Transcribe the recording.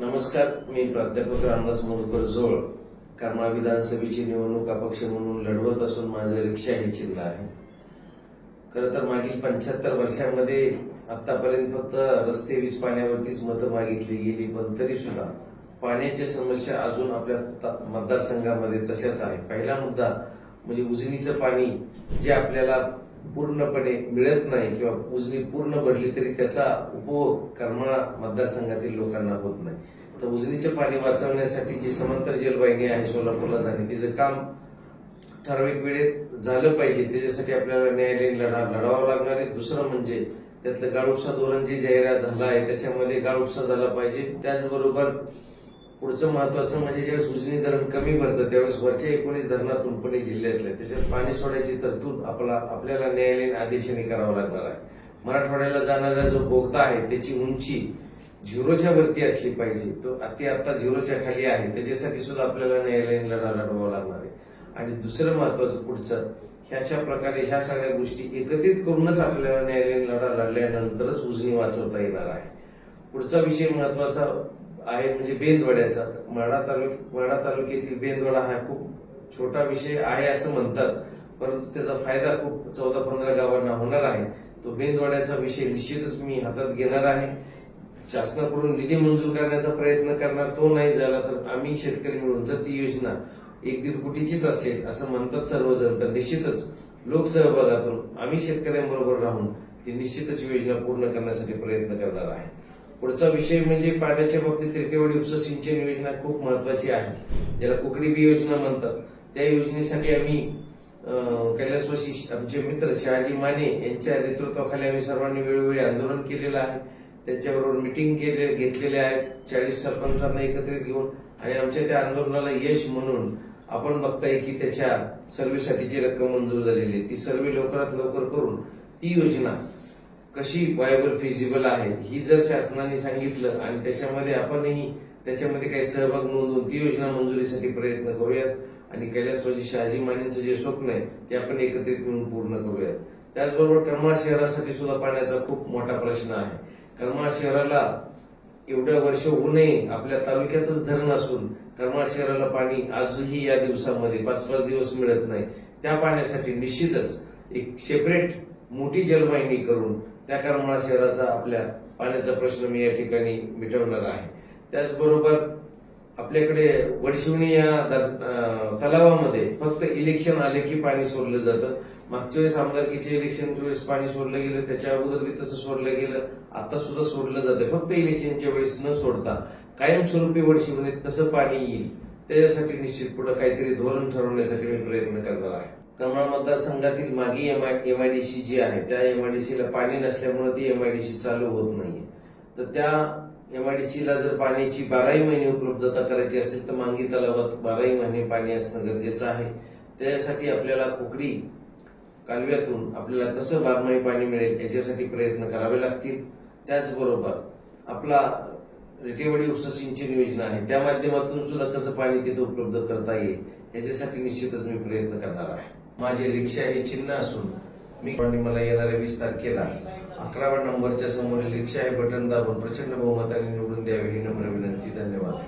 नमस्कार मी प्राध्यापक रामदास मोरकर जोळ. करमाळा विधानसभेची निवडणूक अपक्ष म्हणून लढवत असून माझं रिक्षा हे चिन्ह आहे. खरं तर मागील पंच्याहत्तर वर्षामध्ये आतापर्यंत फक्त रस्ते वीज पाण्यावरतीच मतं मागितली गेली पण तरी सुद्धा पाण्याची समस्या अजून आपल्या मतदारसंघामध्ये तशाच आहे पहिला मुद्दा म्हणजे उजनीचं पाणी जे आपल्याला पूर्णपणे मिळत नाही किंवा उजनी पूर्ण भरली तरी त्याचा उपभोग करमाळा मतदारसंघातील लोकांना होत नाही. तर उजनीचे पाणी वाचवण्यासाठी जी समांतर जलवाहिनी आहे सोलापूरला जाणे तिचं काम ठराविक वेळेत झालं पाहिजे. त्याच्यासाठी आपल्याला न्यायालयीन लढा लढावं लागणार आहे. दुसरं म्हणजे त्यातलं गाळुपसा धोरण जे जाहिरात झालं आहे त्याच्यामध्ये गाळुपसा झाला पाहिजे. त्याचबरोबर पुढचं महत्वाचं म्हणजे ज्यावेळेस उजनी धरण कमी भरतं त्यावेळेस वरच्या एकोणीस धरणातून पुणे जिल्ह्यातल्या त्याच्यात पाणी सोडायची तरतूद आपला आपल्याला न्यायालयीन आदेशाने करावं लागणार आहे. मराठवाड्याला जाणारा जो बोगदा आहे त्याची उंची झिरोच्या वरती असली पाहिजे. तो ती आता झिरोच्या खाली आहे. त्याच्यासाठी सुद्धा आपल्याला न्यायालयीन लढा लढवावा लागणार आहे. आणि दुसरं महत्वाचं पुढचं ह्याशा प्रकारे ह्या सगळ्या गोष्टी एकत्रित करूनच आपल्याला न्यायालयीन लढा लढल्यानंतरच उजनी वाचवता येणार आहे. पुढचा विषय महत्त्वाचा आहे म्हणजे बेंदवड्याचा. माढा तालुक माढा तालुक्यातील बेंदवडा हा खूप छोटा विषय आहे असं म्हणतात. परंतु त्याचा फायदा खूप चौदा पंधरा गावांना होणार आहे. तो बेंदवड्याचा विषय निश्चितच मी हातात घेणार आहे. शासनाकडून निधी मंजूर करण्याचा प्रयत्न करणार तो नाही झाला तर आम्ही शेतकरी मिळून जर ती योजना एक दीड कोटीचीच असेल असं म्हणतात सर्वजण. तर निश्चितच लोकसहभागातून आम्ही शेतकऱ्यांबरोबर राहून ती निश्चितच योजना पूर्ण करण्यासाठी प्रयत्न करणार आहे. पुढचा विषय म्हणजे पाण्याच्या बाबतीत त्रिकेवाडी उपसा सिंचन योजना खूप महत्वाची आहे. ज्याला कोकणी बी योजना म्हणतात. त्या योजनेसाठी आम्ही कैलासवासी आमचे मित्र शहाजी माने यांच्या नेतृत्वाखाली आम्ही सर्वांनी वेळोवेळी आंदोलन केलेलं आहे. त्यांच्याबरोबर मिटिंग केले घेतलेले आहेत. चाळीस सरपंचांना एकत्रित घेऊन आणि आमच्या त्या आंदोलनाला यश म्हणून आपण बघताय की त्याच्या सर्व्हेसाठीची रक्कम मंजूर झालेली आहे ती सर्वे लवकरात लवकर करून ती योजना कशी वायबल फिजिबल आहे ही जर शासनाने सांगितलं आणि त्याच्यामध्ये आपणही त्याच्यामध्ये काही सहभाग नोंदवून ती योजना मंजुरीसाठी प्रयत्न करूयात आणि कैलासवासी शहाजी मानेंचं जे स्वप्न आहे ते आपण एकत्रित मिळून पूर्ण करूयात. त्याचबरोबर करमाळ शहरासाठी सुद्धा पाण्याचा खूप मोठा प्रश्न आहे. करमाळ शहराला एवढ्या वर्ष होऊनही आपल्या तालुक्यातच धरण असून करमाळ शहराला पाणी आजही या दिवसामध्ये पाच पाच दिवस मिळत नाही. त्या पाण्यासाठी निश्चितच एक सेपरेट मोठी जलवाहिनी करून त्या करमाळा शहराचा आपल्या पाण्याचा प्रश्न मी या ठिकाणी मिटवणार आहे. त्याचबरोबर आपल्याकडे वडशिवणी या तलावामध्ये फक्त इलेक्शन आले की पाणी सोडलं जातं. मागच्या वेळेस आमदारकीच्या इलेक्शनच्या वेळेस पाणी सोडलं गेलं त्याच्या अगोदर बी तसं सोडलं गेलं आता सुद्धा सोडलं जातं. फक्त इलेक्शनच्या वेळेस न सोडता कायमस्वरूपी वडशिवणीत कसं पाणी येईल त्याच्यासाठी निश्चित पुढे काहीतरी धोरण ठरवण्यासाठी मी प्रयत्न करणार आहे. करमाळ मतदारसंघातील मागी एमआयडीसी जी आहे त्या एमआयडीसीला पाणी नसल्यामुळे ती एमआयडीसी चालू होत नाहीये. तर त्या एमआयडीसीला जर पाण्याची बाराही महिने उपलब्धता करायची असेल तर मांगी तलावात बाराही महिने पाणी असणं गरजेचं आहे. त्यासाठी आपल्याला कुकडी कालव्यातून आपल्याला कसं बारमाही पाणी मिळेल याच्यासाठी प्रयत्न करावे लागतील. त्याचबरोबर आपला रेटेवाडी उपसिंचन सिंचन योजना आहे त्या माध्यमातून सुद्धा कसं पाणी तिथे उपलब्ध करता येईल याच्यासाठी निश्चितच मी प्रयत्न करणार आहे. माझे रिक्षा हे चिन्ह असून मी मला येणाऱ्या वीस तारखेला अकराव्या नंबरच्या समोरील रिक्षा हे बटन दाबून प्रचंड बहुमताने निवडून द्यावे ही नम्र विनंती. धन्यवाद.